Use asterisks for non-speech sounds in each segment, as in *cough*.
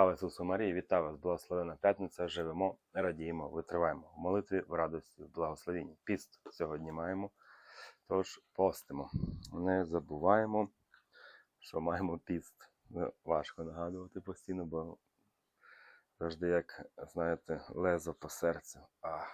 Слава Ісусу Марії, вітаю вас, благословена п'ятниця. Живемо, радіємо, витриваємо в молитві, в радості, в благословенні. Піст сьогодні маємо. Тож постимо. Не забуваємо, що маємо піст. Ну, Важко нагадувати постійно, бо завжди, як знаєте, лезо по серцю. А,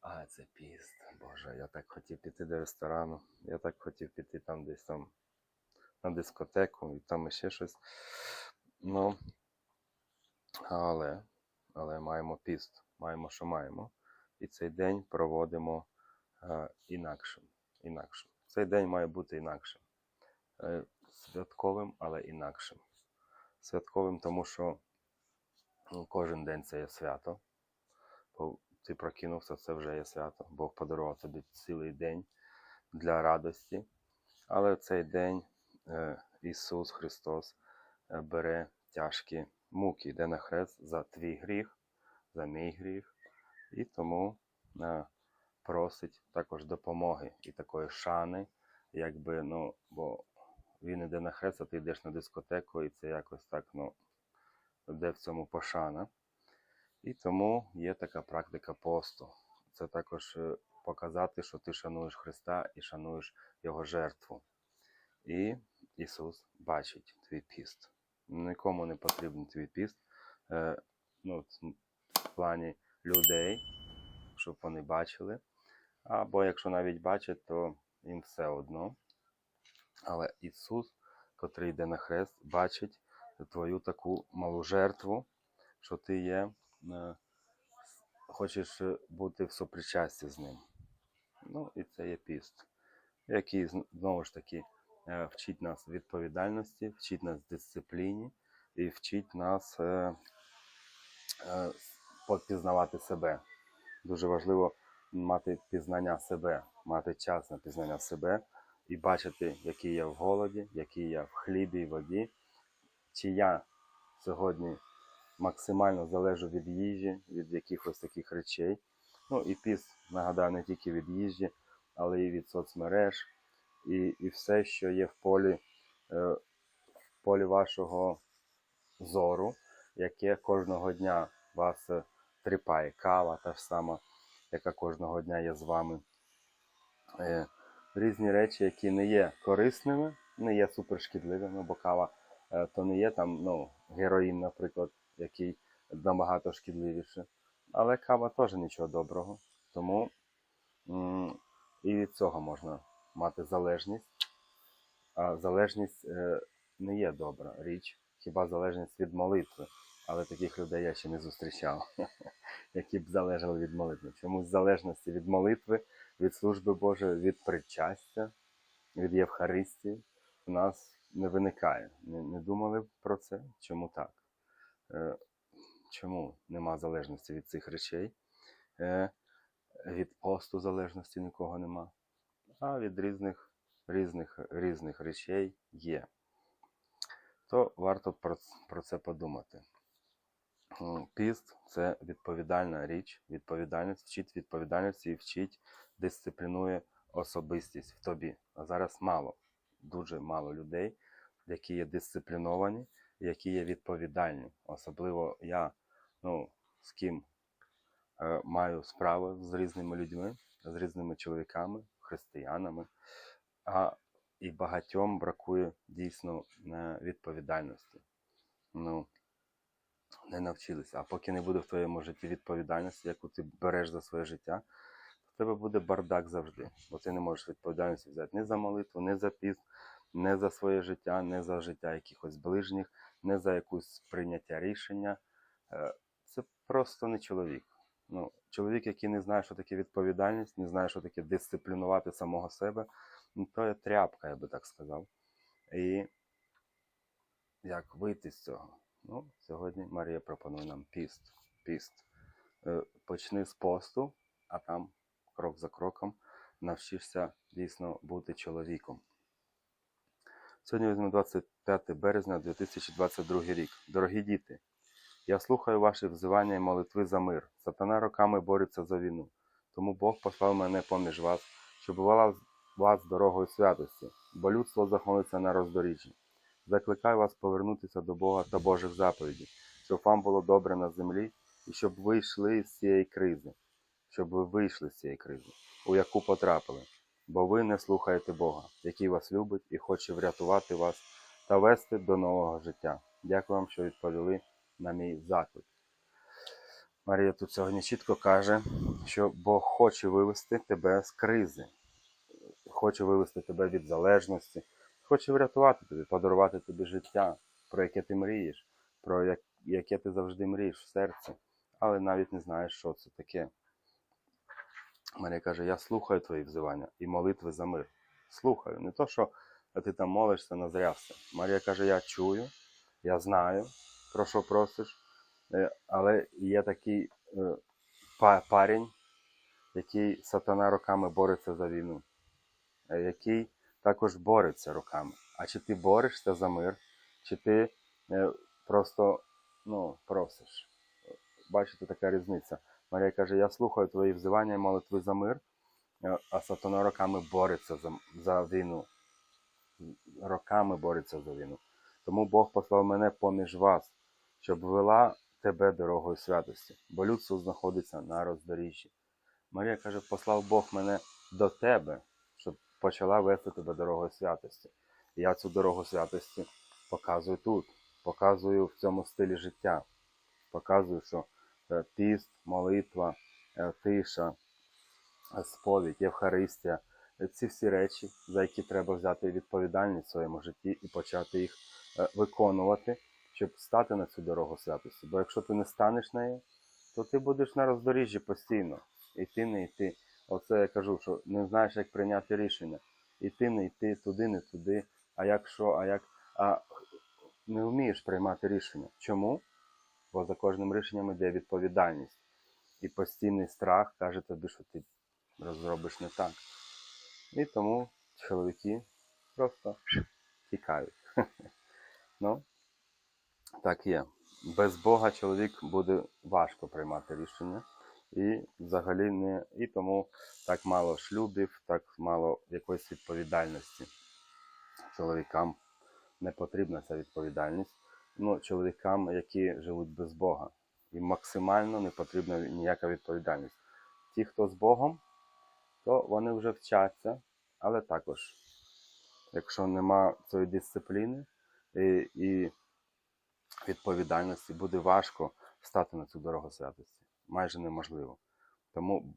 а це піст. Боже, я так хотів піти до ресторану. Я так хотів піти там десь там на дискотеку і там ще щось. Ну, але, але маємо піст, маємо, що маємо. І цей день проводимо е, інакшим. інакшим. Цей день має бути інакшим. Е, святковим, але інакшим. Святковим, тому що ну, кожен день це є свято. Бо Ти прокинувся, це вже є свято. Бог подарував тобі цілий день для радості. Але цей день е, Ісус Христос е, бере тяжкі муки, йде на хрест за твій гріх, за мій гріх, і тому е, просить також допомоги і такої шани, якби, ну, бо він іде на хрест, а ти йдеш на дискотеку, і це якось так, ну, де в цьому пошана. І тому є така практика посту. Це також е, показати, що ти шануєш Христа і шануєш Його жертву. І Ісус бачить твій піст. Нікому не потрібен твій піст. Е, ну, в плані людей, щоб вони бачили. Або якщо навіть бачать, то їм все одно. Але Ісус, котрий йде на хрест, бачить твою таку малу жертву, що ти є, е, хочеш бути в сопричасті з ним. Ну, і це є піст, який знову ж таки вчить нас відповідальності, вчить нас дисципліні і вчить нас е, е, попізнавати себе. Дуже важливо мати пізнання себе, мати час на пізнання себе і бачити, який я в голоді, який я в хлібі і воді, чи я сьогодні максимально залежу від їжі, від якихось таких речей. Ну і піс, нагадаю, не тільки від їжі, але і від соцмереж, і, і все, що є в полі, е, в полі вашого зору, яке кожного дня вас е, тріпає. Кава та ж сама, яка кожного дня є з вами. Е, Різні речі, які не є корисними, не є супершкідливими, бо кава то не є там ну, героїн, наприклад, який набагато шкідливіше. Але кава теж нічого доброго. Тому і від цього можна мати залежність. А залежність е, не є добра річ, хіба залежність від молитви. Але таких людей я ще не зустрічав, *laughs* які б залежали від молитви. Чомусь залежності від молитви, від служби Божої, від причастя, від Євхаристії у нас не виникає. Не, не думали про це? Чому так? Е, чому нема залежності від цих речей? Е, від посту залежності нікого нема, а від різних, різних, різних речей є. То варто про, про це подумати. Піст це відповідальна річ, відповідальність, вчить відповідальності і вчить, дисциплінує особистість в тобі. А зараз мало, дуже мало людей, які є дисципліновані, які є відповідальні. Особливо я, ну, з ким е, маю справи з різними людьми, з різними чоловіками, християнами. А і багатьом бракує дійсно е, відповідальності. Ну, не навчилися. А поки не буде в твоєму житті відповідальності, яку ти береш за своє життя, в тебе буде бардак завжди. Бо ти не можеш відповідальності взяти ні за молитву, ні за піст, не за своє життя, не за життя якихось ближніх, не за якусь прийняття рішення. Е, Це просто не чоловік. Ну, чоловік, який не знає, що таке відповідальність, не знає, що таке дисциплінувати самого себе, ну, то є тряпка, я би так сказав. І як вийти з цього? Ну, сьогодні Марія пропонує нам піст. Піст. Е, Почни з посту, а там крок за кроком навчишся дійсно бути чоловіком. Сьогодні візьмемо 25 березня 2022 рік. Дорогі діти, я слухаю ваші взивання і молитви за мир. Сатана роками бореться за війну. Тому Бог послав мене поміж вас, щоб вела вас дорогою святості, бо людство знаходиться на роздоріжжі. Закликаю вас повернутися до Бога та Божих заповідей, щоб вам було добре на землі і щоб ви йшли з цієї кризи, щоб ви вийшли з цієї кризи, у яку потрапили, бо ви не слухаєте Бога, який вас любить і хоче врятувати вас та вести до нового життя. Дякую вам, що відповіли на мій заклик. Марія тут сьогодні чітко каже, що Бог хоче вивести тебе з кризи, хоче вивести тебе від залежності, хоче врятувати тебе, подарувати тобі життя, про яке ти мрієш, про яке ти завжди мрієш в серці, але навіть не знаєш, що це таке. Марія каже: Я слухаю твої взивання і молитви за мир. Слухаю. Не то, що ти там молишся на зря все. Марія каже: Я чую, я знаю, про що просиш, Е, але є такий е, парень, який сатана роками бореться за війну, е, який також бореться роками. А чи ти борешся за мир, чи ти просто ну, просиш? Бачите, така різниця. Марія каже: Я слухаю твої взивання і молитви за мир, а сатана роками бореться за, за війну. Роками бореться за війну. Тому Бог послав мене поміж вас, щоб вела тебе дорогою святості, бо людство знаходиться на роздоріжжі. Марія каже, послав Бог мене до тебе, щоб почала вести тебе дорогою святості. Я цю дорогу святості показую тут, показую в цьому стилі життя. Показую, що е, піст, молитва, е, тиша, сповідь, Євхаристія ці всі речі, за які треба взяти відповідальність в своєму житті і почати їх е, виконувати, щоб стати на цю дорогу святості. Бо якщо ти не станеш нею, то ти будеш на роздоріжжі постійно. Іти, не йти. Оце я кажу, що не знаєш, як прийняти рішення. Іти, не йти, туди, не туди. А як що, а як. А не вмієш приймати рішення. Чому? Бо за кожним рішенням йде відповідальність. І постійний страх каже тобі, що ти розробиш не так. І тому чоловіки просто тікають. *laughs* Ну, так є. Без Бога чоловік буде важко приймати рішення. І взагалі не. І тому так мало шлюбів, так мало якоїсь відповідальності. Чоловікам не потрібна ця відповідальність. Ну, чоловікам, які живуть без Бога. Їм максимально не потрібна ніяка відповідальність. Ті, хто з Богом, то вони вже вчаться, але також, якщо нема цієї дисципліни і, і відповідальності, буде важко стати на цю дорогу святості. Майже неможливо. Тому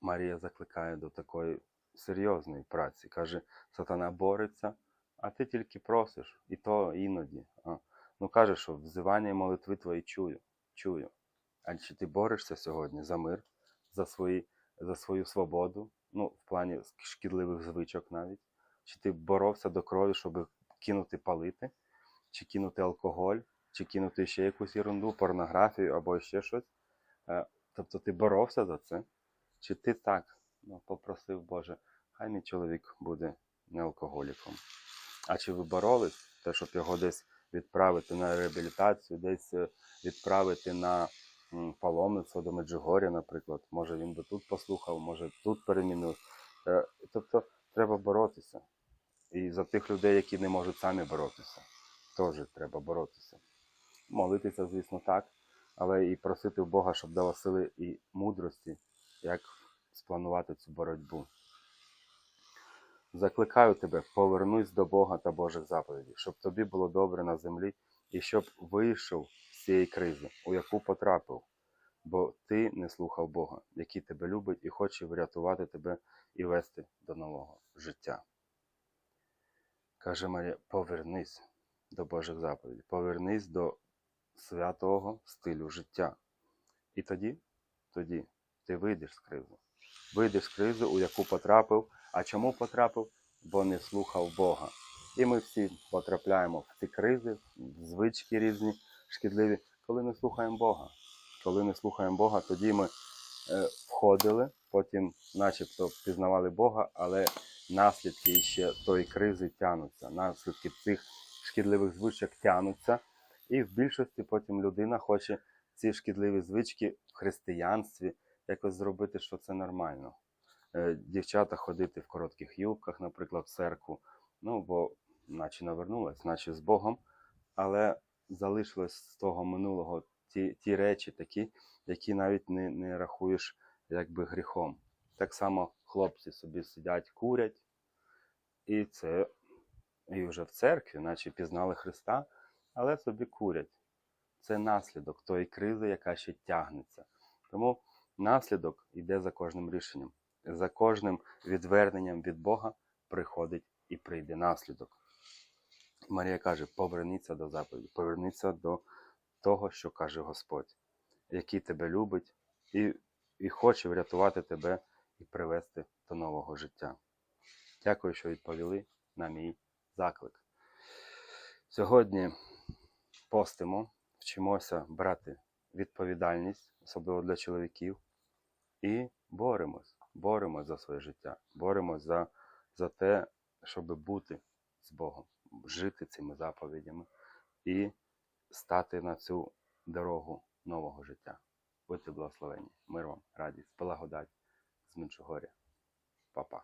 Марія закликає до такої серйозної праці. Каже, сатана бореться, а ти тільки просиш, і то іноді. А. Ну каже, що взивання і молитви твої чую, чую. А чи ти борешся сьогодні за мир, за, свої, за свою свободу, ну, в плані шкідливих звичок навіть? Чи ти боровся до крові, щоб кинути палити, чи кинути алкоголь, чи кинути ще якусь ерунду, порнографію або ще щось? Е, Тобто ти боровся за це? Чи ти так ну, попросив Боже, хай мій чоловік буде не алкоголіком? А чи ви боролись, те, щоб його десь відправити на реабілітацію, десь е, відправити на паломництво до Меджугоря, наприклад? Може він би тут послухав, може тут перемінив. Е, Тобто треба боротися. І за тих людей, які не можуть самі боротися, теж треба боротися. Молитися, звісно, так, але і просити в Бога, щоб дав сили і мудрості, як спланувати цю боротьбу. Закликаю тебе, повернусь до Бога та Божих заповідей, щоб тобі було добре на землі і щоб вийшов з цієї кризи, у яку потрапив, бо ти не слухав Бога, який тебе любить і хоче врятувати тебе і вести до нового життя. Каже Марія, повернись до Божих заповідей, повернись до святого стилю життя. І тоді, тоді ти вийдеш з кризи. Вийдеш з кризи, у яку потрапив. А чому потрапив? Бо не слухав Бога. І ми всі потрапляємо в ці кризи, в звички різні, шкідливі, коли не слухаємо Бога. Коли не слухаємо Бога, тоді ми е, входили, потім начебто пізнавали Бога, але наслідки ще тої кризи тянуться. Наслідки цих шкідливих звичок тянуться. І в більшості потім людина хоче ці шкідливі звички в християнстві якось зробити, що це нормально. Е, Дівчата ходити в коротких юбках, наприклад, в церкву. Ну, бо наче навернулась, наче з Богом, але залишилось з того минулого ті, ті речі такі, які навіть не, не рахуєш якби гріхом. Так само хлопці собі сидять, курять, і це і вже в церкві, наче пізнали Христа, але собі курять. Це наслідок тої кризи, яка ще тягнеться. Тому наслідок йде за кожним рішенням. За кожним відверненням від Бога приходить і прийде наслідок. Марія каже: поверніться до заповіді, поверніться до того, що каже Господь, який тебе любить і, і хоче врятувати тебе і привести до нового життя. Дякую, що відповіли на мій заклик. Сьогодні постимо, вчимося брати відповідальність, особливо для чоловіків, і боремось, боремось за своє життя, боремось за, за те, щоб бути з Богом, жити цими заповідями і стати на цю дорогу нового життя. Будьте благословені. Мир вам, радість, благодать з Меншогоря. Па-па.